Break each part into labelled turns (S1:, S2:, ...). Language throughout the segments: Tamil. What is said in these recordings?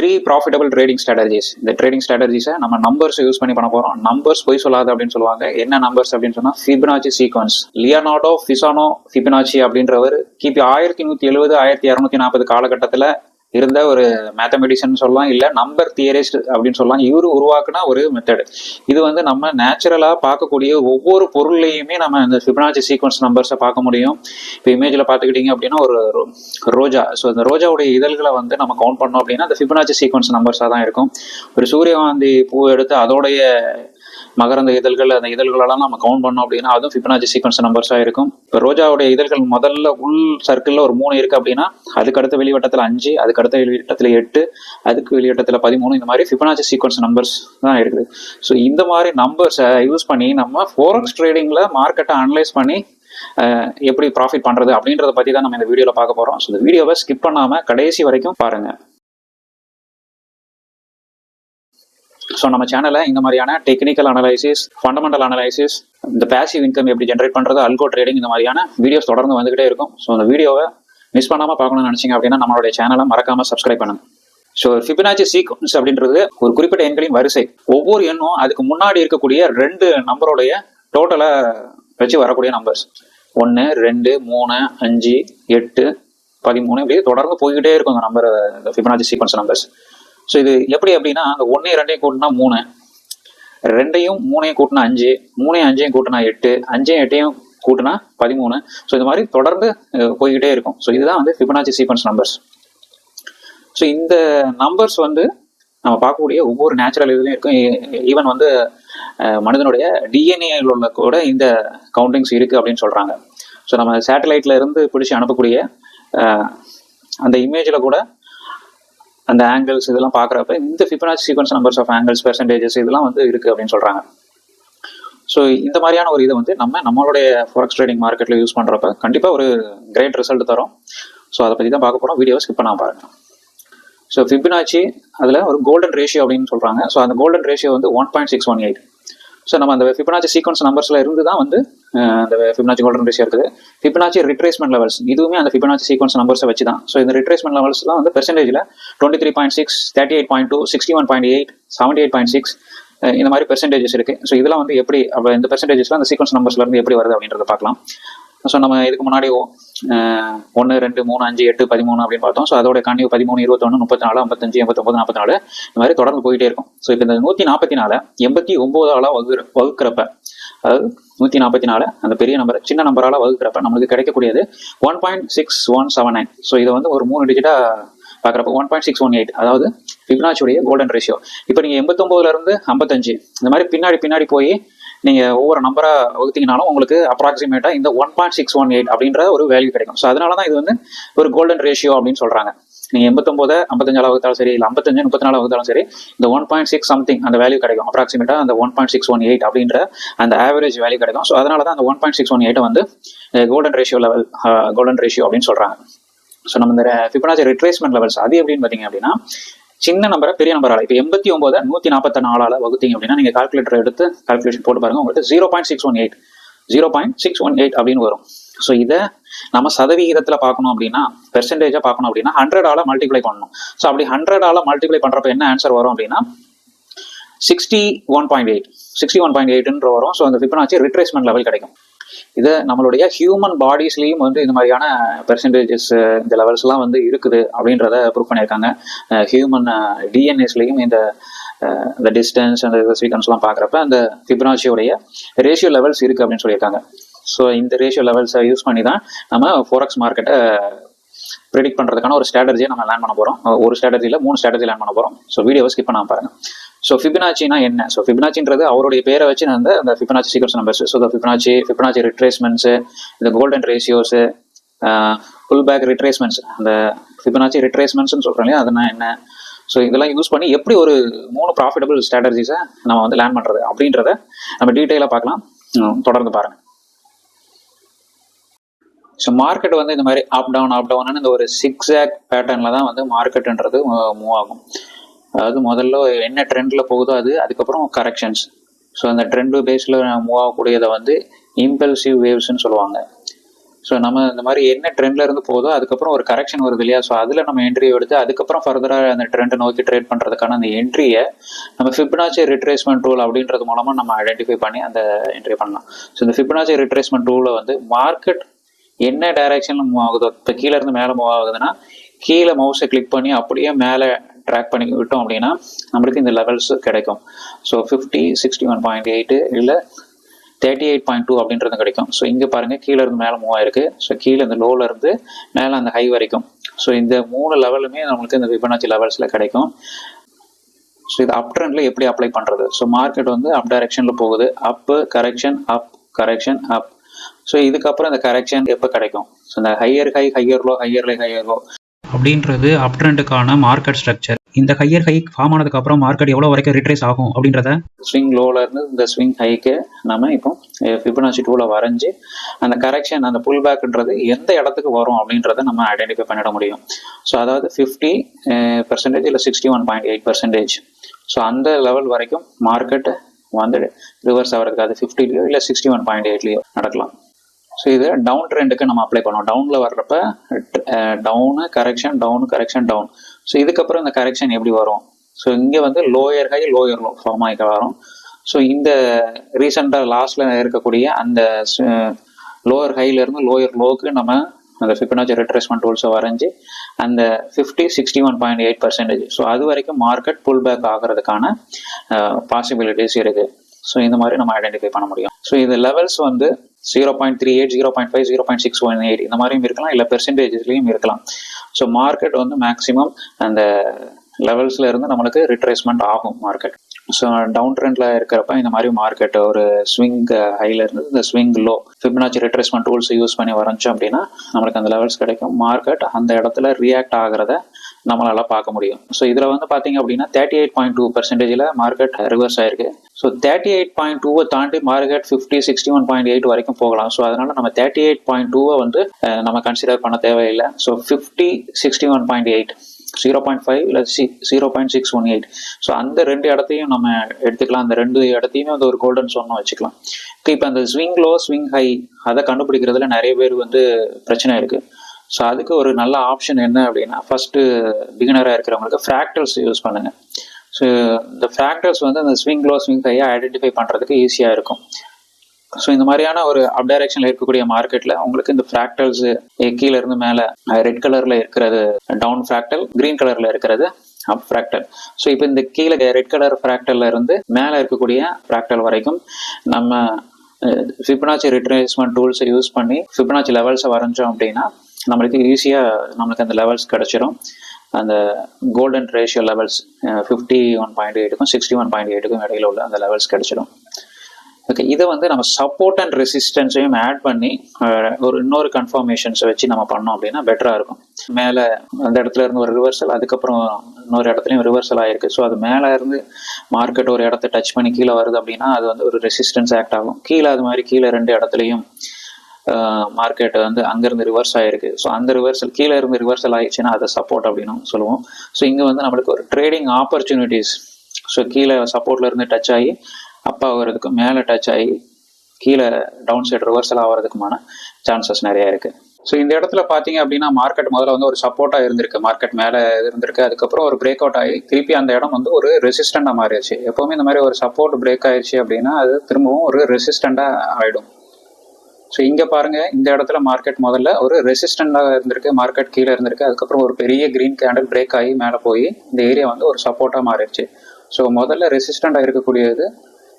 S1: த்ரீ ப்ராஃபிட்டபிள் ட்ரேடிங் ஸ்ட்ராட்டஜிஸ் இந்த ட்ரேடிங் ஸ்ட்ராட்டஜிஸை நம்ம நம்பர்ஸ் யூஸ் பண்ணி பண்ண போகிறோம் நம்பர்ஸ் போய் சொல்லாது அப்படின்னு சொல்லுவாங்க. என்ன நம்பர்ஸ் அப்படின்னு சொன்னால் Fibonacci sequence Leonardo Pisano Fibonacci அப்படின்றவர் கிபி ஆயிரத்தி நூற்றி எழுபது ஆயிரத்தி இரநூத்தி நாற்பது காலகட்டத்தில் இருந்த ஒரு மேத்தமெட்டிஷியன் சொல்லலாம் இல்லை நம்பர் தியரிஸ்ட் அப்படின்னு சொல்லலாம் இவர் உருவாக்குன ஒரு மெத்தடு இது வந்து நம்ம நேச்சுரலாக பார்க்கக்கூடிய ஒவ்வொரு பொருள்லையுமே நம்ம இந்த ஃபிபனாச்சி சீக்வன்ஸ் நம்பர்ஸை பார்க்க முடியும். இப்போ இமேஜில் பார்த்துக்கிட்டிங்க அப்படின்னா ஒரு ரோ- ரோஜா. ஸோ இந்த ரோஜாவுடைய இதழ்களை வந்து நம்ம கவுண்ட் பண்ணோம் அப்படின்னா அந்த ஃபிபனாச்சி சீக்வன்ஸ் நம்பர்ஸாக தான் இருக்கும். ஒரு சூரியகாந்தி பூ எடுத்து அதோடைய மகரந்த இதழ்கள் அந்த இதழ்களெல்லாம் நம்ம கவுண்ட் பண்ணோம் அப்படின்னா அதுவும் ஃபிபனாஜி சீக்வன்ஸ் நம்பர்ஸாக இருக்கும். இப்போ ரோஜாவுடைய இதழ்கள் முதல்ல உள் சர்க்கிளில் ஒரு மூணு இருக்குது அப்படின்னா அதுக்கு அடுத்த வெளிவட்டத்தில் அஞ்சு அதுக்கு அடுத்த வெளிவட்டத்தில் எட்டு அதுக்கு வெளிவட்டத்தில் பதிமூணு இந்த மாதிரி ஃபிபனாஜி சீக்வன்ஸ் நம்பர்ஸ் தான் இருக்குது. ஸோ இந்த மாதிரி நம்பர்ஸை யூஸ் பண்ணி நம்ம ஃபோரக்ஸ் ட்ரேடிங்கில் மார்க்கெட்டை அனலைஸ் பண்ணி எப்படி ப்ராஃபிட் பண்ணுறது அப்படின்றத பற்றி தான் நம்ம இந்த வீடியோவில் பார்க்க போகிறோம் ஸோ இந்த வீடியோவை ஸ்கிப் பண்ணாமல் கடைசி வரைக்கும் பாருங்கள் ஸோ நம்ம சேனலில் இந்த மாதிரியான டெக்னிக்கல் அனலைசிஸ் ஃபண்டமெண்டல் அனலைசிஸ் இந்த பேசிவ் இன்கம் எப்படி ஜென்ரேட் பண்ணுறது அல்கோ ட்ரேடிங் இந்த மாதிரியான வீடியோஸ் தொடர்ந்து வந்துகிட்டே இருக்கும். ஸோ அந்த வீடியோவை மிஸ் பண்ணாமல் பார்க்கணும்னு நினச்சிங்க அப்படின்னா நம்மளுடைய சேனலை மறக்காமல் சப்ஸ்கிரைப் பண்ணுங்க. ஸோ ஃபிபனாச்சி சீக்வன்ஸ் அப்படின்றது ஒரு குறிப்பிட்ட எண்களின் வரிசை. ஒவ்வொரு எண்ணும் அதுக்கு முன்னாடி இருக்கக்கூடிய ரெண்டு நம்பருடைய டோட்டலை வச்சு வரக்கூடிய நம்பர்ஸ் ஒன்று ரெண்டு மூணு அஞ்சு எட்டு பதிமூணு இப்படி தொடர்ந்து போய்கிட்டே இருக்கும் அந்த நம்பர் இந்த ஃபிபனாச்சி சீக்வன்ஸ் நம்பர்ஸ் ஸோ இது எப்படி அப்படின்னா அந்த ஒன்றையும் ரெண்டையும் கூட்டினா மூணு. ரெண்டையும் மூணையும் கூட்டினா அஞ்சு. மூணையும் அஞ்சையும் கூட்டினா எட்டு. அஞ்சையும் எட்டையும் கூட்டினா பதிமூணு. ஸோ இந்த மாதிரி தொடர்ந்து போய்கிட்டே இருக்கும். ஸோ இதுதான் வந்து ஃபிபனாச்சி சீக்வன்ஸ் நம்பர்ஸ் ஸோ இந்த நம்பர்ஸ் வந்து நம்ம பார்க்கக்கூடிய ஒவ்வொரு நேச்சுரல் இதுலையும் இருக்கும். E-, ஈவன் வந்து மனிதனுடைய டிஎன்ஏல உள்ள கூட இந்த கவுண்டிங்ஸ் இருக்குது அப்படின்னு சொல்கிறாங்க ஸோ நம்ம சேட்டலைட்டில் இருந்து பிடிச்சி அனுப்பக்கூடிய அந்த இமேஜில் கூட அந்த ஆங்கிள்ஸ் இதெல்லாம் பார்க்குறப்ப இந்த Fibonacci sequence numbers of angles percentages இதெல்லாம் வந்து இருக்குது அப்படின்னு சொல்கிறாங்க ஸோ இந்த மாதிரியான ஒரு இதை வந்து நம்ம நம்மளுடைய ஃபாரெக்ஸ் ட்ரேடிங் மார்க்கெட்டில் யூஸ் பண்ணுறப்ப கண்டிப்பாக ஒரு கிரேட் ரிசல்ட் தரும். ஸோ அதை பற்றி தான் பார்க்க போகிறோம் வீடியோ ஸ்கிப் பண்ணாம பாருங்கள் ஸோ ஃபிபினாச்சி அதில் ஒரு கோல்டன் ரேஷியோ அப்படின்னு சொல்கிறாங்க ஸோ அந்த கோல்டன் ரேஷியோ வந்து one point six one eight so நம்ம அந்த ஃபிபனாச்சி சீக்வன்ஸ் நம்பர்ஸில் இருந்து தான் வந்து அந்த ஃபிபனாச்சி கோல்டன் ரேஷியோ இருக்குது. ஃபிபனாச்சி ரிட்ரேஸ்மெண்ட் லெவல்ஸ் இதுவுமே அந்த ஃபிபனாச்சி சீக்வன்ஸ் நம்பர்ஸை வச்சு தான் ஸோ இந்த ரிட்ரேஸ்மெண்ட் லெவல்ஸ் தான் வந்து பெர்சன்டேஜில் twenty three point six thirty eight point two sixty one point eight seventy eight point six இந்த மாதிரி பெர்சன்டேஜஸ் இருக்கு. ஸோ இதெல்லாம் வந்து எப்படி அப்போ இந்த பெர்சன்டேஜஸ்லாம் அந்த சீக்வன்ஸ் நம்பர்ஸ்ல இருந்து எப்படி வருது அப்படின்றத பார்க்கலாம். ஸோ நம்ம இதுக்கு முன்னாடி ஒன்று ரெண்டு மூணு அஞ்சு எட்டு பதிமூணு அப்படின்னு பார்த்தோம். ஸோ அதோட கண்டிவு பதிமூணு இருபத்தொன்று முப்பத்தி நாலு ஐம்பத்தஞ்சு எண்பத்தொம்பது நாற்பத்தி நாலு இந்த மாதிரி தொடர்ந்து போயிட்டே இருக்கும். ஸோ இப்போ இந்த நூற்றி நாற்பத்தி நாலு எண்பத்தி ஒம்போதால வகுற வகுக்கிறப்ப அதாவது நூற்றி நாற்பத்தி நாலு அந்த பெரிய நம்பர் சின்ன நம்பரால் வகுக்கிறப்ப நம்மளுக்கு கிடைக்கக்கூடியது one point six one seven nine so இதை வந்து ஒரு மூணு டிஜிட்டாக பார்க்குறப்ப one point six one eight அதாவது ஃபிப்னாச்சியுடைய கோல்டன் ரேஷியோ இப்போ நீங்கள் எண்பத்தொம்போதுல இருந்து ஐம்பத்தஞ்சு இந்த மாதிரி பின்னாடி பின்னாடி போய் நீங்கள் ஒவ்வொரு நம்பரா வகுத்தீங்கனாலும் உங்களுக்கு அப்ராக்சிமேட்டாக இந்த one point six one eight அப்படின்ற ஒரு வேல்யூ கிடைக்கும். ஸோ அதனால தான் இது வந்து ஒரு கோல்டன் ரேஷியோ அப்படின்னு சொல்கிறாங்க நீங்கள் எண்பத்தொம்போது ஐம்பத்தஞ்சால வகுத்தாலும் சரி இல்லை ஐம்பத்தஞ்சு முப்பத்தி நாலு வகுத்தாலும் சரி இந்த ஒன் பாயிண்ட் சிக்ஸ் சம்திங் அந்த வேல்யூ கிடைக்கும். அப்ராக்சிமேட்டாக அந்த one point six one eight அப்படின்ற அந்த ஆவரேஜ் வேல்யூ கிடைக்கும். ஸோ அதனால தான் அந்த ஒன் பாயிண்ட் சிக்ஸ் ஒன் எயிட்டை வந்து golden ratio level golden ratio அப்படின்னு சொல்கிறாங்க ஸோ நம்ம இந்த ஃபிபனாச்சி ரிட்ரேஸ்மெண்ட் லெவல்ஸ் அது எப்படின்னு பார்த்தீங்க அப்படின்னா சின்ன நம்பரை பெரிய நம்பரால் இப்போ எண்பத்தி ஒன்பது நூற்றி நாற்பத்தி நாலால வகுத்தீங்க அப்படின்னா நீங்கள் கால்குலேட்டர் எடுத்து கால்குலேஷன் போட்டு பாருங்க உங்களுக்கு zero point six one eight zero point six one eight அப்படின்னு வரும். ஸோ இதை நம்ம சதவிகிதத்தில் பார்க்கணும் அப்படின்னா பெர்சன்டேஜாக பார்க்கணும் அப்படின்னா ஹண்ட்ரடால மல்டிப்ளை பண்ணணும். ஸோ அப்படி ஹண்ட்ரடால மல்டிப்ளை பண்ணுறப்ப என்ன ஆன்சர் வரும் அப்படின்னா sixty one point eight sixty one point எயிட்ன்ற வரும். ஸோ அந்த ஃபிபனாச்சி ரிட்ரேஸ்மெண்ட் லெவல் கிடைக்கும். இது நம்மளுடைய ஹியூமன் பாடிஸ்லேயும் வந்து இந்த மாதிரியான பெர்சன்டேஜஸ் இந்த லெவல்ஸ்லாம் வந்து இருக்குது அப்படின்றத ப்ரூவ் பண்ணியிருக்காங்க. ஹியூமன் டிஎன்எஸ்லேயும் இந்த இந்த டிஸ்டன்ஸ் அந்த சீக்வன்ஸ்லாம் பார்க்குறப்ப அந்த ஃபிபனாச்சியோடைய ரேஷியோ லெவல்ஸ் இருக்குது அப்படின்னு சொல்லியிருக்காங்க. ஸோ இந்த ரேஷியோ லெவல்ஸை யூஸ் பண்ணி தான் நம்ம ஃபோரக்ஸ் மார்க்கெட்டை ப்ரிடிக்ட் பண்ணுறதுக்கான ஒரு ஸ்ட்ராட்டஜியை நம்ம லேர்ன் பண்ண போகிறோம் ஒரு ஸ்ட்ராட்டஜியில் மூணு ஸ்ட்ராட்டஜி லேர்ன் பண்ண போகிறோம் ஸோ வீடியோவை ஸ்கிப் பண்ணாமல் பாருங்க. ஸோ ஃபிபினாச்சினா என்ன? ஸோ ஃபிபினாச்சின்றது அவருடைய பேரை வச்சு நான் அந்த அந்த Fibonacci sequence numbers so Fibonacci Fibonacci retracements இந்த golden ratios pull back retracements அந்த ஃபிபினாச்சி ரிட்ரேஸ்மெண்ட்ஸ்னு சொல்கிறோம் இல்லையா? அதெல்லாம் என்ன? ஸோ இதெல்லாம் யூஸ் பண்ணி எப்படி ஒரு மூணு ப்ராஃபிட்டபிள் ஸ்ட்ராட்டஜிஸை நம்ம வந்து லேர்ன் பண்ணுறது அப்படின்றத நம்ம டீட்டெயிலாக பார்க்கலாம். தொடர்ந்து பாருங்க. ஸோ மார்க்கெட் வந்து இந்த மாதிரி அப் டவுன் அப் டவுன் இந்த ஒரு சிக்ஸ் ஆக் பேட்டர்னில் தான் வந்து மார்க்கெட்டுன்றது மூவ் ஆகும். அதாவது முதல்ல என்ன ட்ரெண்டில் போகுதோ அது அதுக்கப்புறம் கரெக்ஷன்ஸ் ஸோ அந்த ட்ரெண்டு பேஸில் மூவ் ஆகக்கூடியதை வந்து இம்பல்சிவ் வேவ்ஸ்ன்னு சொல்லுவாங்க. ஸோ நம்ம இந்த மாதிரி என்ன ட்ரெண்ட்ல இருந்து போதோ அதுக்கப்புறம் ஒரு கரெக்ஷன் வருது இல்லையா? ஸோ அதில் நம்ம என்ட்ரி எடுத்து அதுக்கப்புறம் ஃபர்தராக அந்த ட்ரெண்டை நோக்கி ட்ரேட் பண்ணுறதுக்கான அந்த என்ட்ரியை நம்ம ஃபிப்னாச்சி ரிட்ரேஸ்மெண்ட் டூல் அப்படின்றது மூலமாக நம்ம ஐடென்டிஃபை பண்ணி அந்த என்ட்ரி பண்ணலாம். ஸோ இந்த ஃபிப்னாச்சி ரிட்ரேஸ்மெண்ட் டூலில் வந்து மார்க்கெட் என்ன டைரக்ஷன்ல மூவ் ஆகுதோ இப்போ கீழே இருந்து மேலே மூவ் ஆகுதுன்னா கீழே மவுஸை கிளிக் பண்ணி அப்படியே மேலே ட்ராக் பண்ணி விட்டோம் அப்படின்னா நம்மளுக்கு இந்த லெவல்ஸ் கிடைக்கும். So fifty sixty one point eight இல்லை தேர்ட்டி எயிட் பாயிண்ட் டூ அப்படின்றது கிடைக்கும். ஸோ இங்கே பாருங்கள் கீழே இருந்து மேலே மூவ் ஆயிருக்கு. ஸோ கீழே இந்த லோவில் இருந்து மேலே அந்த ஹை வரைக்கும். ஸோ இந்த மூணு லெவலுமே நம்மளுக்கு இந்த விபனாச்சி லெவல்ஸில் கிடைக்கும். ஸோ இது அப் ட்ரெண்டில் எப்படி அப்ளை பண்ணுறது ஸோ மார்க்கெட் வந்து அப் டைரக்ஷனில் போகுது. Up correction up correction up so இதுக்கப்புறம் இந்த கரெக்ஷன் எப்போ கிடைக்கும்? ஸோ இந்த higher high higher low higher high higher low
S2: அப்படின்றது அப் ட்ரெண்டுக்கான மார்க்கெட் ஸ்ட்ரக்சர் இந்த ஹையர் ஹை ஃபார்ம் ஆனதுக்கு அப்புறம் மார்க்கெட் எவ்வளோ வரைக்கும் ரிட்ரேஸ் ஆகும் அப்படின்றத?
S1: ஸ்விங் லோல இருந்து இந்த ஸ்விங் ஹைக்கு நம்ம இப்போ ஃபிபனாச்சி டூவில் வரைஞ்சி அந்த கரெக்ஷன் அந்த புல் பேக்ன்றது எந்த இடத்துக்கு வரும் அப்படின்றத நம்ம ஐடென்டிஃபை பண்ணிட முடியும். ஸோ அதாவது ஃபிஃப்டி பர்சன்டேஜ் இல்லை sixty one point eight percentage so அந்த லெவல் வரைக்கும் மார்க்கெட் வந்து ரிவர்ஸ் ஆகிறதுக்கு அது ஃபிஃப்டிலையோ இல்லை சிக்ஸ்டி ஒன் பாயிண்ட் எயிட்லையோ நடக்கலாம். ஸோ இது டவுன் ட்ரெண்டுக்கு நம்ம அப்ளை பண்ணோம் டவுனில் வர்றப்ப down correction down correction down so இதுக்கப்புறம் இந்த கரெக்ஷன் எப்படி வரும்? ஸோ இங்கே வந்து lower high lower low form ஆகிக்க வரும். ஸோ இந்த ரீசெண்டாக லாஸ்ட்டில் இருக்கக்கூடிய அந்த லோயர் ஹைலேருந்து லோயர் லோக்கு நம்ம அந்த ஃபிபனாச்சி ரெட்ரெஸ்மெண்ட் டூல்ஸை வரைஞ்சி அந்த fifty sixty one point eight percentage so அது வரைக்கும் மார்க்கெட் புல் பேக் ஆகிறதுக்கான பாசிபிலிட்டிஸ் இருக்குது ஸோ இந்த மாதிரி நம்ம ஐடென்டிஃபை பண்ண முடியும். ஸோ இந்த லெவல்ஸ் வந்து zero point three eight zero point five zero point six one eight இந்த மாதிரியும் இருக்கலாம். இல்லை பெர்சன்டேஜஸ்லையும் இருக்கலாம். ஸோ மார்க்கெட் வந்து மேக்ஸிமம் அந்த லெவல்ஸ்ல இருந்து நம்மளுக்கு ரிட்ரேஸ்மெண்ட் ஆகும் மார்க்கெட் ஸோ டவுன் ட்ரெண்ட்ல இருக்கிறப்ப இந்த மாதிரி மார்க்கெட் ஒரு ஸ்விங் ஹைல இருந்து இந்த swing low Fibonacci retracement tools use பண்ணி வரைஞ்சோம் அப்படின்னா நம்மளுக்கு அந்த லெவல்ஸ் கிடைக்கும். மார்க்கெட் அந்த இடத்துல ரியாக்ட் ஆகிறத நம்மளால பார்க்க முடியும். ஸோ இதில் வந்து பார்த்தீங்க அப்படின்னா தேர்ட்டி எயிட் பாயிண்ட் டூ பர்சன்டேஜில் மார்க்கெட் ரிவர்ஸ் ஆயிருக்கு. ஸோ தேர்ட்டி எயிட் பாயிண்ட் டூவை தாண்டி market fifty sixty one point eight வரைக்கும் போகலாம். ஸோ அதனால நம்ம தேர்ட்டி எயிட் பாயிண்ட் டூவை வந்து நம்ம கன்சிடர் பண்ண தேவையில்லை. So fifty sixty one point eight zero point five இல்லை C zero point six one eight so அந்த ரெண்டு இடத்தையும் நம்ம எடுத்துக்கலாம். அந்த ரெண்டு இடத்தையுமே வந்து ஒரு கோல்டன் சொன்ன வச்சுக்கலாம். இப்போ அந்த ஸ்விங் லோ ஸ்விங் ஹை அதை கண்டுபிடிக்கிறதுல நிறைய பேர் வந்து பிரச்சனை இருக்குது ஸோ அதுக்கு ஒரு நல்ல ஆப்ஷன் என்ன அப்படின்னா ஃபஸ்ட்டு பிகினராக இருக்கிறவங்களுக்கு ஃப்ராக்டல்ஸ் யூஸ் பண்ணுங்கள் ஸோ இந்த ஃப்ராக்டல்ஸ் வந்து அந்த ஸ்விங் லோ ஸ்விங் ஹையை ஐடென்டிஃபை பண்ணுறதுக்கு ஈஸியாக இருக்கும். ஸோ இந்த மாதிரியான ஒரு அப் டைரக்ஷனில் இருக்கக்கூடிய மார்க்கெட்டில் உங்களுக்கு இந்த ஃப்ராக்டல்ஸ் கீழே இருந்து மேலே ரெட் கலரில் இருக்கிறது டவுன் ஃப்ராக்டல் க்ரீன் கலரில் இருக்கிறது அப் ஃப்ராக்டல் ஸோ இப்போ இந்த கீழே ரெட் கலர் ஃப்ராக்டல்ல இருந்து மேலே இருக்கக்கூடிய ஃப்ராக்டல் வரைக்கும் நம்ம ஃபிபனாச்சி ரிட்ரேஸ்மெண்ட் டூல்ஸை யூஸ் பண்ணி ஃபிபனாச்சி லெவல்ஸை வரைஞ்சோம் அப்படின்னா நம்மளுக்கு ஈஸியாக நம்மளுக்கு அந்த லெவல்ஸ் கிடச்சிரும். அந்த golden ratio levels fifty one point எயிட்டுக்கும் sixty one point எயிட்டுக்கும் இடையில உள்ள அந்த லெவல்ஸ் கிடச்சிடும் ஓகே இதை வந்து நம்ம சப்போர்ட் அண்ட் ரெசிஸ்டன்ஸையும் ஆட் பண்ணி ஒரு இன்னொரு கன்ஃபர்மேஷன்ஸை வச்சு நம்ம பண்ணோம் அப்படின்னா பெட்டராக இருக்கும். மேலே அந்த இடத்துல இருந்து ஒரு ரிவர்சல் அதுக்கப்புறம் இன்னொரு இடத்துலையும் ரிவர்சல் ஆகிருக்கு ஸோ அது மேலே இருந்து மார்க்கெட் ஒரு இடத்த டச் பண்ணி கீழே வருது அப்படின்னா அது வந்து ஒரு ரெசிஸ்டன்ஸ் ஆக்ட் ஆகும். கீழே அது மாதிரி கீழே ரெண்டு இடத்துலையும் மார்க்கெட் வந்து அங்கேருந்து ரிவர்ஸ் ஆயிருக்கு. ஸோ அந்த ரிவர்சல் கீழே இருந்து ரிவர்சல் ஆயிடுச்சுன்னா அதை சப்போர்ட் அப்படின்னு சொல்லுவோம். ஸோ இங்கே வந்து நம்மளுக்கு ஒரு ட்ரேடிங் ஆப்பர்ச்சுனிட்டிஸ் ஸோ கீழே சப்போர்ட்ல இருந்து டச் ஆகி அப்பா ஆகுறதுக்கு மேலே டச் ஆகி கீழே டவுன் சைடு ரிவர்சல் ஆகிறதுக்குமான சான்சஸ் நிறைய இருக்கு. ஸோ இந்த இடத்துல பார்த்தீங்க அப்படின்னா மார்க்கெட் முதல்ல வந்து ஒரு சப்போர்ட்டாக இருந்திருக்கு. மார்க்கெட் மேலே இருந்திருக்கு. அதுக்கப்புறம் ஒரு பிரேக் அவுட் ஆகி திருப்பி அந்த இடம் வந்து ஒரு ரெசிஸ்டண்டாக மாறிடுச்சு. எப்போவுமே இந்த மாதிரி ஒரு சப்போர்ட் பிரேக் ஆயிடுச்சு அப்படின்னா அது திரும்பவும் ஒரு ரெசிஸ்டண்டாக ஆகிடும் ஸோ இங்கே பாருங்க இந்த இடத்துல மார்க்கெட் முதல்ல ஒரு ரெசிஸ்டண்டாக இருந்திருக்கு மார்க்கெட் கீழே இருந்திருக்கு. அதுக்கப்புறம் ஒரு பெரிய கிரீன் கேண்டில் பிரேக் ஆகி மேலே போய் இந்த ஏரியா வந்து ஒரு சப்போர்ட்டாக மாறிடுச்சு. ஸோ முதல்ல ரெசிஸ்டண்டாக இருக்கக்கூடியது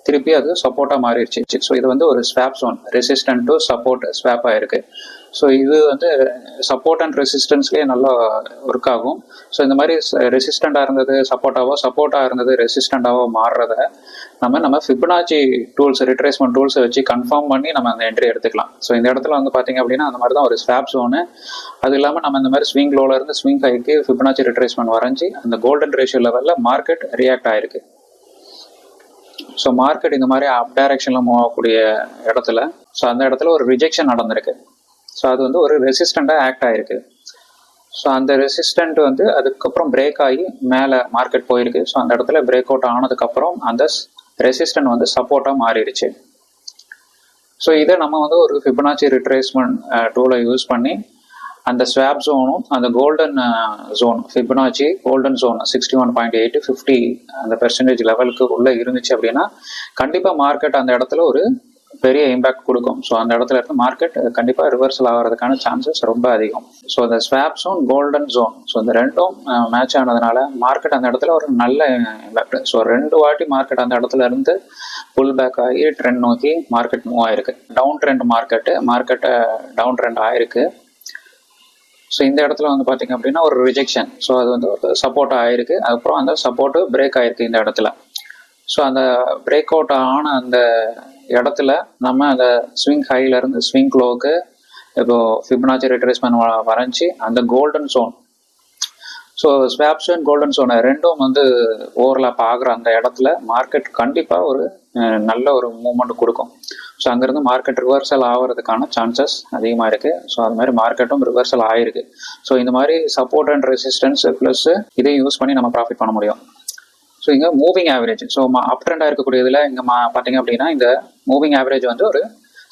S1: திருப்பி அது சப்போர்ட்டாக மாறிடுச்சு. ஸோ இது வந்து ஒரு swap zone resistant to support swap ஆயிருக்கு. ஸோ இது வந்து சப்போர்ட் அண்ட் ரெசிஸ்டன்ஸ்லேயே நல்லா ஒர்க் ஆகும். ஸோ இந்த மாதிரி ரெசிஸ்டண்டாக இருந்தது சப்போர்ட்டாவோ சப்போர்ட்டாக இருந்தது ரெசிஸ்டண்டாவோ மாறுறத நம்ம நம்ம ஃபிபனாச்சி டூல்ஸ் ரிட்ரேஸ்மெண்ட் டூல்ஸை வச்சு கன்ஃபார்ம் பண்ணி நம்ம அந்த என்ட்ரி எடுத்துக்கலாம். ஸோ இந்த இடத்துல வந்து பார்த்தீங்க அப்படின்னா அந்த மாதிரி தான் ஒரு ஸ்வாப் ஜோனு அது இல்லாமல் நம்ம இந்த மாதிரி ஸ்விங் லோல இருந்து ஸ்விங் ஹைக்கு ஃபிபனாச்சி ரிட்ரேஸ்மெண்ட் வரைஞ்சி அந்த கோல்டன் ரேஷியோ லெவலில் மார்க்கெட் ரியாக்ட் ஆயிருக்கு. ஸோ மார்க்கெட் இந்த மாதிரி அப் டைரக்ஷனில் மூவ் ஆகக்கூடிய இடத்துல ஸோ அந்த இடத்துல ஒரு ரிஜெக்ஷன் நடந்திருக்கு. ஸோ அது வந்து ஒரு ரெசிஸ்டண்ட்டாக ஆக்ட் ஆகிருக்கு ஸோ அந்த ரெசிஸ்டண்ட் வந்து அதுக்கப்புறம் பிரேக் ஆகி மேலே மார்க்கெட் போயிருக்கு. ஸோ அந்த இடத்துல பிரேக் அவுட் ஆனதுக்கப்புறம் அந்த ரெசிஸ்டன்ட் வந்து சப்போர்ட்டாக மாறிடுச்சு. ஸோ இதை நம்ம வந்து ஒரு ஃபிபனாச்சி ரிட்ரேஸ்மெண்ட் டூலை யூஸ் பண்ணி அந்த ஸ்வாப் ஜோனும் அந்த golden zone Fibonacci golden zone sixty one point eight fifty அந்த பெர்சன்டேஜ் லெவலுக்கு உள்ளே இருந்துச்சு அப்படின்னா கண்டிப்பாக மார்க்கெட் அந்த இடத்துல ஒரு பெரிய இம்பாக்ட் கொடுக்கும். ஸோ அந்த இடத்துல இருந்து மார்க்கெட் கண்டிப்பாக ரிவர்சல் ஆகிறதுக்கான சான்சஸ் ரொம்ப அதிகம். ஸோ இந்த swap zone golden zone so இந்த ரெண்டும் uh, மேட்ச் ஆனதுனால மார்க்கெட் அந்த இடத்துல ஒரு நல்ல இம்பாக்ட் ஸோ ரெண்டு வாட்டி மார்க்கெட் அந்த இடத்துல இருந்து புல் பேக் ஆகி ட்ரெண்ட் நோக்கி மார்க்கெட் மூவ் ஆயிருக்கு. டவுன் ட்ரெண்ட் மார்க்கெட்டு மார்க்கெட்டை டவுன் ட்ரெண்ட் ஆயிருக்கு. ஸோ இந்த இடத்துல வந்து பார்த்தீங்க அப்படின்னா ஒரு ரிஜெக்ஷன் ஸோ அது வந்து ஒரு சப்போர்ட் ஆயிருக்கு. அதுக்கப்புறம் அந்த சப்போர்ட்டு பிரேக் ஆயிருக்கு இந்த இடத்துல. ஸோ அந்த பிரேக் அவுட் ஆன அந்த இடத்துல நம்ம அந்த ஸ்விங் ஹைலேருந்து ஸ்விங் லோவுக்கு இப்போ ஃபிப்னாச்சி ரிட்ரேஸ்மெண்ட் வரைஞ்சி அந்த golden zone so swaps and golden சோனை ரெண்டும் வந்து ஓவர்லாப் ஆகுற அந்த இடத்துல மார்க்கெட் கண்டிப்பாக ஒரு நல்ல ஒரு மூமெண்ட் கொடுக்கும். ஸோ அங்கேருந்து மார்க்கெட் ரிவர்சல் ஆகிறதுக்கான சான்சஸ் அதிகமாக இருக்குது ஸோ அது மாதிரி மார்க்கெட்டும் ரிவர்சல் ஆகிருக்கு ஸோ இந்த மாதிரி சப்போர்ட் அண்ட் ரெசிஸ்டன்ஸ் ப்ளஸ் இதையும் யூஸ் பண்ணி நம்ம ப்ராஃபிட் பண்ண முடியும். ஸோ இங்கே மூவிங் ஆவரேஜ் ஸோ அப் ட்ரெண்டாக இருக்கக்கூடியதில் இங்கே மா பார்த்தீங்க அப்படின்னா இந்த மூவிங் ஆவரேஜ் வந்து ஒரு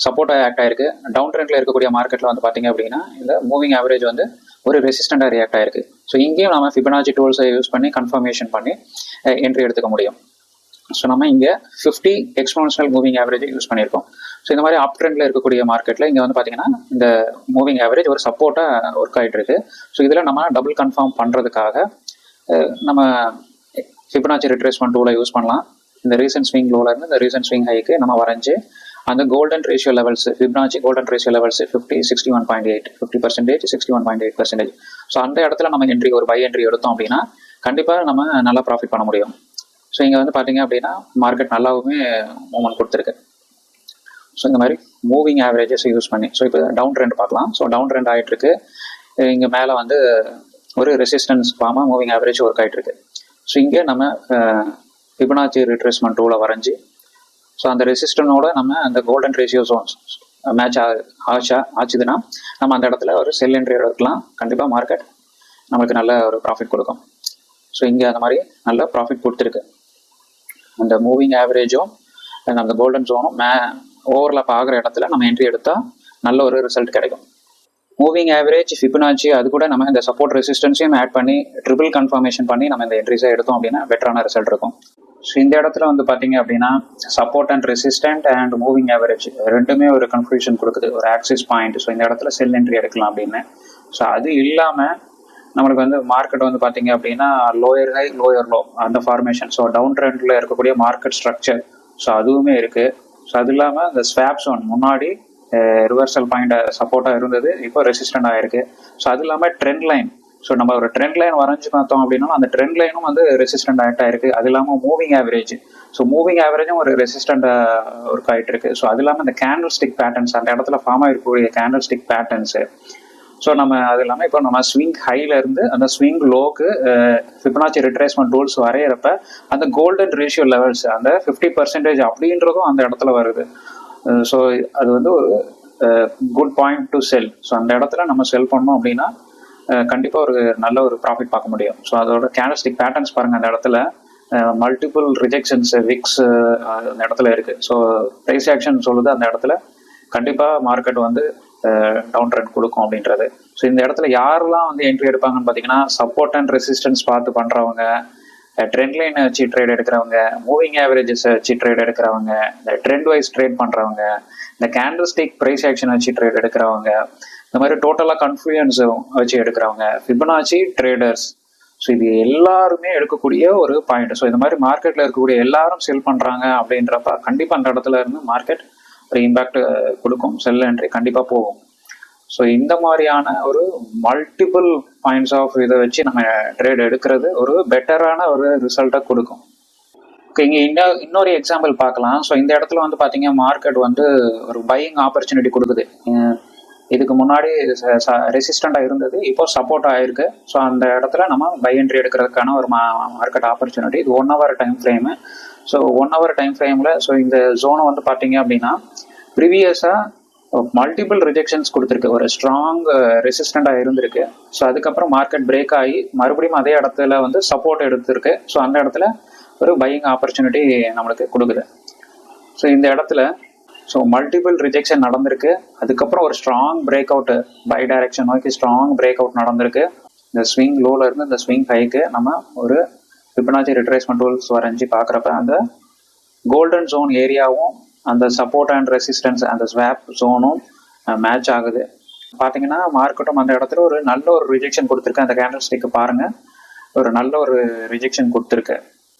S1: சப்போர்ட்டாக ஆக்ட் ஆயிருக்கு. டவுன் ட்ரெண்டில் இருக்கக்கூடிய மார்க்கெட்டில் வந்து பார்த்தீங்க அப்படின்னா இந்த மூவிங் ஆவரேஜ் வந்து ஒரு ரெசிஸ்டண்டாக ரியாக்ட் ஆயிருக்கு. ஸோ இங்கேயும் நம்ம ஃபிபனாஜி டூல்ஸை யூஸ் பண்ணி கன்ஃபர்மேஷன் பண்ணி என்ட்ரி எடுத்துக்க முடியும். ஸோ நம்ம இங்கே fifty exponential moving average use பண்ணியிருக்கோம். ஸோ இந்த மாதிரி அப் ட்ரெண்டில் இருக்கக்கூடிய மார்க்கெட்டில் இங்கே வந்து பார்த்தீங்கன்னா இந்த மூவிங் ஆவரேஜ் ஒரு சப்போர்ட்டாக ஒர்க் ஆகிட்டு இருக்கு ஸோ இதில் நம்ம டபுள் கன்ஃபார்ம் பண்ணுறதுக்காக நம்ம ஃபிபனாச்சி ரிட்ரேஸ்மெண்ட் டூலை யூஸ் பண்ணலாம். இந்த ரீசன்ட் ஸ்விங் லோல இருந்து இந்த ரீசன்ட் ஸ்விங் ஹைக்கு நம்ம வரைஞ்சு அந்த golden ratio levels Fibonacci golden ratio levels fifty sixty one point eight fifty percentage sixty one point eight percentage so அந்த இடத்துல நம்ம என்ட்ரி ஒரு பை என்ட்ரி எடுத்தோம் அப்படின்னா கண்டிப்பாக நம்ம நல்லா ப்ராஃபிட் பண்ண முடியும். ஸோ இங்கே வந்து பார்த்தீங்க அப்படின்னா மார்க்கெட் நல்லாவுமே மூவ்மெண்ட் கொடுத்துருக்கு. ஸோ இந்த மாதிரி மூவிங் ஆவரேஜஸ் யூஸ் பண்ணி ஸோ இப்போ டவுன் ட்ரெண்ட் பார்க்கலாம். ஸோ டவுன் ட்ரெண்ட் ஆகிட்டு இருக்கு இங்கே மேலே வந்து ஒரு ரெசிஸ்டன்ஸ் ஃபார்மாக மூவிங் ஆவரேஜ் ஒர்க் ஆகிட்டு இருக்கு ஸோ இங்கே நம்ம ஃபிபனாச்சி ரிட்ரேஸ்மெண்ட் ரூலை வரைஞ்சி ஸோ அந்த ரெசிஸ்டனோட நம்ம அந்த கோல்டன் ரேஷியோ ஜோன்ஸ் மேட்ச் ஆச்சா ஆச்சுதுன்னா நம்ம அந்த இடத்துல ஒரு செல் என்ட்ரி எடுக்கலாம். கண்டிப்பாக மார்க்கெட் நம்மளுக்கு நல்ல ஒரு ப்ராஃபிட் கொடுக்கும். ஸோ இங்கே அந்த மாதிரி நல்ல ப்ராஃபிட் கொடுத்துருக்கு. அந்த மூவிங் ஆவரேஜும் அந்த கோல்டன் ஜோனும் மே ஓவர்லாப் ஆகிற இடத்துல நம்ம என்ட்ரி எடுத்தால் நல்ல ஒரு ரிசல்ட் கிடைக்கும். மூவிங் ஆவரேஜ் ஃபிபனாச்சி அது கூட நம்ம இந்த சப்போர்ட் ரெசிஸ்டன்ஸையும் ஆட் பண்ணி ட்ரிபிள் கன்ஃபர்மேஷன் பண்ணி நம்ம இந்த என்ட்ரிஸை எடுத்தோம் அப்படின்னா பெட்டரான ரிசல்ட் இருக்கும். ஸோ இந்த இடத்துல வந்து பார்த்தீங்க அப்படின்னா support and resistant and moving average ரெண்டுமே ஒரு கன்ஃபியூஷன் கொடுக்குது. ஒரு ஆக்சிஸ் பாயிண்ட் ஸோ இந்த இடத்துல செல் என்ட்ரி எடுக்கலாம் அப்படின்னு. ஸோ அது இல்லாமல் நம்மளுக்கு வந்து மார்க்கெட் வந்து பார்த்தீங்க அப்படின்னா லோயர் ஹை லோயர் லோ அந்த ஃபார்மேஷன் ஸோ டவுன் ட்ரெண்டில் இருக்கக்கூடிய மார்க்கெட் ஸ்ட்ரக்சர் ஸோ அதுவுமே இருக்குது ஸோ அது இல்லாமல் இந்த ஸ்வாப்ஸ் ஒன் முன்னாடி ரிவர்சல் பாயிண்ட் சப்போர்ட்டாக இருந்தது. இப்போ ரெசிஸ்டண்ட் ஆயிருக்கு ஸோ அது இல்லாமல் ட்ரெண்ட் லைன் ஸோ நம்ம ஒரு ட்ரெண்ட் லைன் வரைஞ்சு பார்த்தோம் அப்படின்னா அந்த ட்ரெண்ட் லைனும் வந்து ரெசிஸ்டன்ட் ஆக்ட் ஆயிருக்கு அது இல்லாமல் மூவிங் ஆவரேஜ் ஸோ மூவிங் ஆவரேஜும் ஒரு ரெசிஸ்டண்ட் ஒர்க் ஆகிட்டு இருக்கு. ஸோ அது இல்லாமல் இந்த கேண்டில் ஸ்டிக் பேட்டர்ன்ஸ் அந்த இடத்துல ஃபார்ம் ஆகிருக்கக்கூடிய கேண்டில் ஸ்டிக் பேட்டர்ன்ஸு ஸோ நம்ம அது இல்லாமல் இப்போ நம்ம ஸ்விங் ஹைலேருந்து அந்த ஸ்விங் லோக்கு ஃபிப்னாச்சி ரிட்ரேஸ்மெண்ட் டூல்ஸ் வரைகிறப்ப அந்த கோல்டன் ரேஷியோ லெவல்ஸ் அந்த ஃபிஃப்டி பர்சன்டேஜ் அப்படின்றதும் அந்த இடத்துல வருது. ஸோ அது வந்து ஒரு good point to sell so அந்த இடத்துல நம்ம செல் பண்ணோம் அப்படின்னா கண்டிப்பாக ஒரு நல்ல ஒரு ப்ராஃபிட் பார்க்க முடியும். ஸோ அதோட கேண்டஸ்டிக் பேட்டர்ன்ஸ் பாருங்கள் அந்த இடத்துல மல்டிபிள் ரிஜெக்ஷன்ஸ் விக்ஸ் அந்த இடத்துல இருக்கு. ஸோ ப்ரைஸ் ஆக்ஷன் சொல்லுது அந்த இடத்துல கண்டிப்பாக மார்க்கெட் வந்து டவுன் ட்ரெண்ட் கொடுக்கும் அப்படின்றது. ஸோ இந்த இடத்துல யாரெல்லாம் வந்து என்ட்ரி எடுப்பாங்கன்னு பார்த்தீங்கன்னா சப்போர்ட் அண்ட் ரெசிஸ்டன்ஸ் பார்த்து பண்ணுறவங்க ட்ரெண்ட் லைனை வச்சு ட்ரேட் எடுக்கிறவங்க மூவிங் ஆவரேஜஸ் வச்சு ட்ரேட் எடுக்கிறவங்க இந்த ட்ரெண்ட் வைஸ் ட்ரேட் பண்ணுறவங்க இந்த கேண்டல் ஸ்டிக் ப்ரைஸ் ஆக்ஷன் வச்சு ட்ரேட் எடுக்கிறவங்க இந்த மாதிரி டோட்டலாக கன்ஃபியூயன்ஸ் வச்சு எடுக்கிறவங்க ஃபிபனாச்சி ட்ரேடர்ஸ் ஸோ இது எல்லாருமே எடுக்கக்கூடிய ஒரு பாயிண்ட் ஸோ இந்த மாதிரி மார்க்கெட்டில் இருக்கக்கூடிய எல்லாரும் செல் பண்ணுறாங்க அப்படின்றப்ப கண்டிப்பாக அந்த இடத்துல இருந்து மார்க்கெட் ஒரு இம்பேக்ட் கொடுக்கும். செல் என்ட்ரி கண்டிப்பாக போகும். ஸோ இந்த மாதிரியான ஒரு மல்டிபிள் பாயிண்ட்ஸ் ஆஃப் இதை வச்சு நம்ம ட்ரேட் எடுக்கிறது ஒரு பெட்டரான ஒரு ரிசல்ட்டை கொடுக்கும். ஓகே இங்கே இன்னொரு இன்னொரு எக்ஸாம்பிள் பார்க்கலாம். ஸோ இந்த இடத்துல வந்து பார்த்தீங்க மார்க்கெட் வந்து ஒரு பையிங் ஆப்பர்ச்சுனிட்டி கொடுக்குது. இதுக்கு முன்னாடி ரெசிஸ்டண்டாக இருந்தது இப்போ சப்போர்ட் ஆயிருக்கு ஸோ அந்த இடத்துல நம்ம பை என்ட்ரி எடுக்கிறதுக்கான ஒரு மார்க்கெட் ஆப்பர்ச்சுனிட்டி இது one hour time frame so one hour time ஃப்ரேமில் ஸோ இந்த ஜோனை வந்து பார்த்தீங்க அப்படின்னா ப்ரீவியஸாக மல்டிபிள் ரிஜெக்ஷன்ஸ் கொடுத்துருக்கு. ஒரு ஸ்ட்ராங் ரெசிஸ்டண்டாக இருந்திருக்கு. ஸோ அதுக்கப்புறம் மார்க்கெட் பிரேக் ஆகி மறுபடியும் அதே இடத்துல வந்து சப்போர்ட் எடுத்திருக்கு. ஸோ அந்த இடத்துல ஒரு பையிங் ஆப்பர்ச்சுனிட்டி நம்மளுக்கு கொடுக்குது. ஸோ இந்த இடத்துல ஸோ மல்டிபிள் ரிஜெக்ஷன் நடந்திருக்கு. அதுக்கப்புறம் ஒரு strong break out buy direction நோக்கி ஸ்ட்ராங் பிரேக் அவுட் நடந்திருக்கு. இந்த ஸ்விங் லோல இருந்து இந்த ஸ்விங் ஹைக்கு நம்ம ஒரு ஃபிபனாச்சி ரிட்ரேஸ்மெண்ட் டூல்ஸ் வரைஞ்சி பார்க்குறப்ப அந்த கோல்டன் ஜோன் ஏரியாவும் அந்த சப்போர்ட் அண்ட் ரெசிஸ்டன்ஸ் அந்த ஸ்வாப் ஜோனும் மேட்ச் ஆகுது. பார்த்தீங்கன்னா மார்க்கெட்டும் அந்த இடத்துல ஒரு நல்ல ஒரு ரிஜெக்ஷன் கொடுத்துருக்கு. அந்த கேண்டில் ஸ்டிக்கு பாருங்க. ஒரு நல்ல ஒரு ரிஜெக்ஷன் கொடுத்துருக்கு.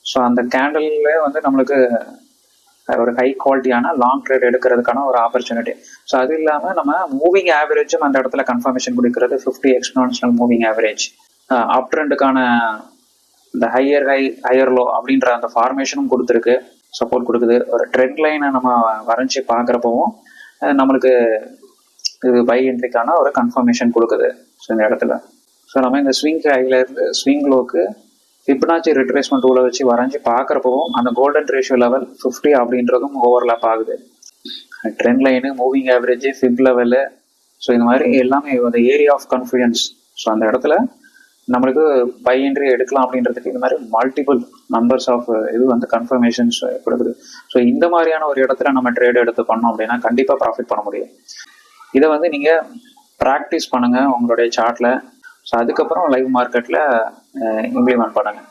S1: ஸோ அந்த கேண்டல்ல வந்து நம்மளுக்கு ஒரு ஹை குவாலிட்டியான லாங் ட்ரேட் எடுக்கிறதுக்கான ஒரு ஆப்பர்ச்சுனிட்டி ஸோ அது இல்லாமல் நம்ம மூவிங் ஆவரேஜும் அந்த இடத்துல கன்ஃபர்மேஷன் கொடுக்கிறது fifty exponential moving average up ட்ரெண்டுக்கான இந்த ஹையர் ஹை ஹையர் லோ அப்படின்ற அந்த ஃபார்மேஷனும் கொடுத்துருக்கு. சப்போர்ட் கொடுக்குது. ஒரு ட்ரெண்ட் லைனை நம்ம வரைஞ்சி பார்க்குறப்பவும் நம்மளுக்கு இது பை என்ட்ரிக்கான ஒரு கன்ஃபர்மேஷன் கொடுக்குது. ஸோ இந்த இடத்துல. ஸோ நம்ம இந்த ஸ்விங் ஹைலேருந்து ஸ்விங் லோக்கு ஃபிப்னாச்சி ரிட்ரேஸ்மெண்ட் டூலை வச்சு வரைஞ்சி பார்க்குறப்பவும் அந்த கோல்டன் ரேஷியோ லெவல் ஃபிஃப்டி அப்படின்றதும் ஓவர்லாப் ஆகுது. Trend line moving average fib level so இந்த மாதிரி எல்லாமே அந்த ஏரியா ஆஃப் கன்ஃபிடன்ஸ் ஸோ அந்த இடத்துல நம்மளுக்கு பை என்ட்ரி எடுக்கலாம் அப்படின்றதுக்கு இந்த மாதிரி மல்டிபிள் நம்பர்ஸ் ஆஃப் இது வந்து கன்ஃபர்மேஷன்ஸ் கொடுக்குது. ஸோ இந்த மாதிரியான ஒரு இடத்துல நம்ம ட்ரேட் எடுத்து பண்ணோம் அப்படின்னா கண்டிப்பாக ப்ராஃபிட் பண்ண முடியும். இதை வந்து நீங்கள் ப்ராக்டிஸ் பண்ணுங்கள் உங்களுடைய சார்ட்டில் ஸோ அதுக்கப்புறம் லைவ் மார்க்கெட்டில் இம்ப்ளிமெண்ட் பண்ணுங்கள்